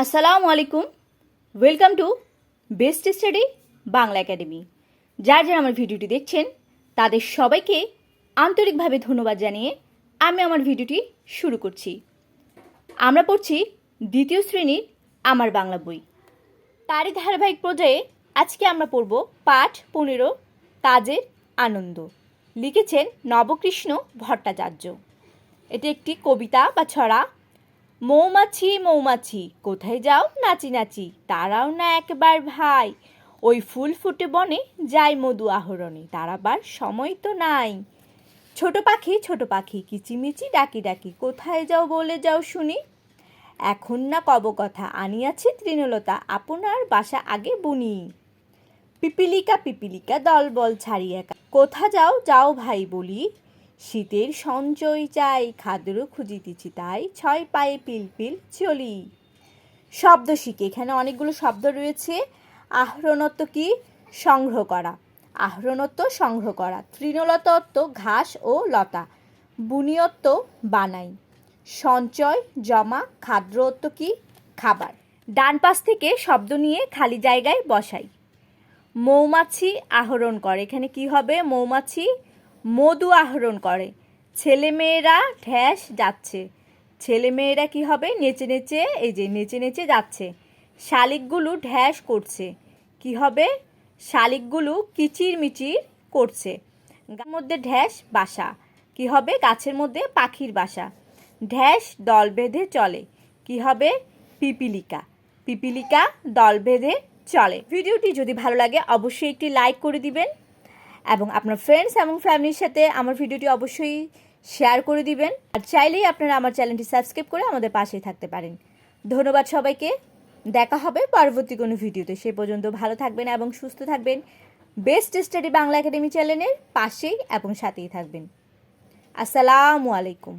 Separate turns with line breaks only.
আসসালামু আলাইকুম। Welcome to best study Bangla academy যার যারা আমার ভিডিওটি দেখছেন, তাদের সবাইকে আন্তরিকভাবে ধন্যবাদ জানিয়ে আমি আমার ভিডিওটি শুরু করছি। আমরা পড়ছি দ্বিতীয় শ্রেণির আমার বাংলা বই। তারই ধারাবাহিক পর্যায়ে আজকে আমরা পড়ব পাঠ পনেরো কাজের আনন্দ। লিখেছেন নবকৃষ্ণ ভট্টাচার্য। এটি একটি কবিতা বা ছড়া মৌমাছি মৌমাছি, কোথায় যাও নাচি নাচি, তারাও না একবার ভাই। ওই ফুল ফুটে বনে যাই মধু আহরণে তারাবার সময় তো নাই। ছোট পাখি ছোট পাখি, কিচিমিচি, ডাকি ডাকি, কোথায় যাও বলে যাও শুনি। এখন না কব কথা, আনিয়াছি তৃণলতা, আপনার বাসা আগে বুনি। পিপিলিকা পিপিলিকা, দলবল ছাড়িয়া কা- কোথা যাও যাও ভাই বলি। শীতের সঞ্চয় চাই খাদ্য খুঁজিতেছি তাই ছয় পায়ে পিল পিল চলি। শব্দ শিখে, এখানে অনেকগুলো শব্দ রয়েছে। আহরণত্ব কি? সংগ্রহ করা। আহরণত্ব সংগ্রহ করা। তৃণলতত্ব ঘাস ও লতা। বুনিয়ত্ব বানাই। সঞ্চয়, জমা, খাদ্যত্ব কি? খাবার। ডান পাশ থেকে শব্দ নিয়ে খালি জায়গায় বসাই। মৌমাছি আহরণ করে। এখানে কি হবে? মৌমাছি মধু আহরণ করে। ছেলেমেয়েরা ঢ্যাস যাচ্ছে। ছেলেমেয়েরা কি হবে? নেচে নেচে, এই যে নেচে নেচে যাচ্ছে। শালিকগুলো ঢ্যাস করছে। কি হবে? শালিকগুলো কিচির মিচির করছে। গাছের মধ্যে ঢ্যাস বাসা। কি হবে? গাছের মধ্যে পাখির বাসা। ঢ্যাস দল বেঁধে চলে। কি হবে? পিপিলিকা। পিপিলিকা দল বেঁধে চলে। ভিডিওটি যদি ভালো লাগে, অবশ্যই একটি লাইক করে দিবেন। এবং আপনার ফ্রেন্ডস এবং ফ্যামিলির সাথে আমার ভিডিওটি অবশ্যই শেয়ার করে দিবেন। আর চাইলেই আপনারা আমার চ্যানেলটি সাবস্ক্রাইব করে আমাদের পাশেই থাকতে পারেন। ধন্যবাদ সবাইকে। দেখা হবে পরবর্তী কোনো ভিডিওতে। সে পর্যন্ত ভালো থাকবেন এবং সুস্থ থাকবেন। বেস্ট স্টাডি বাংলা একাডেমি চ্যানেলের পাশেই এবং সাথেই থাকবেন। আসসালামু আলাইকুম।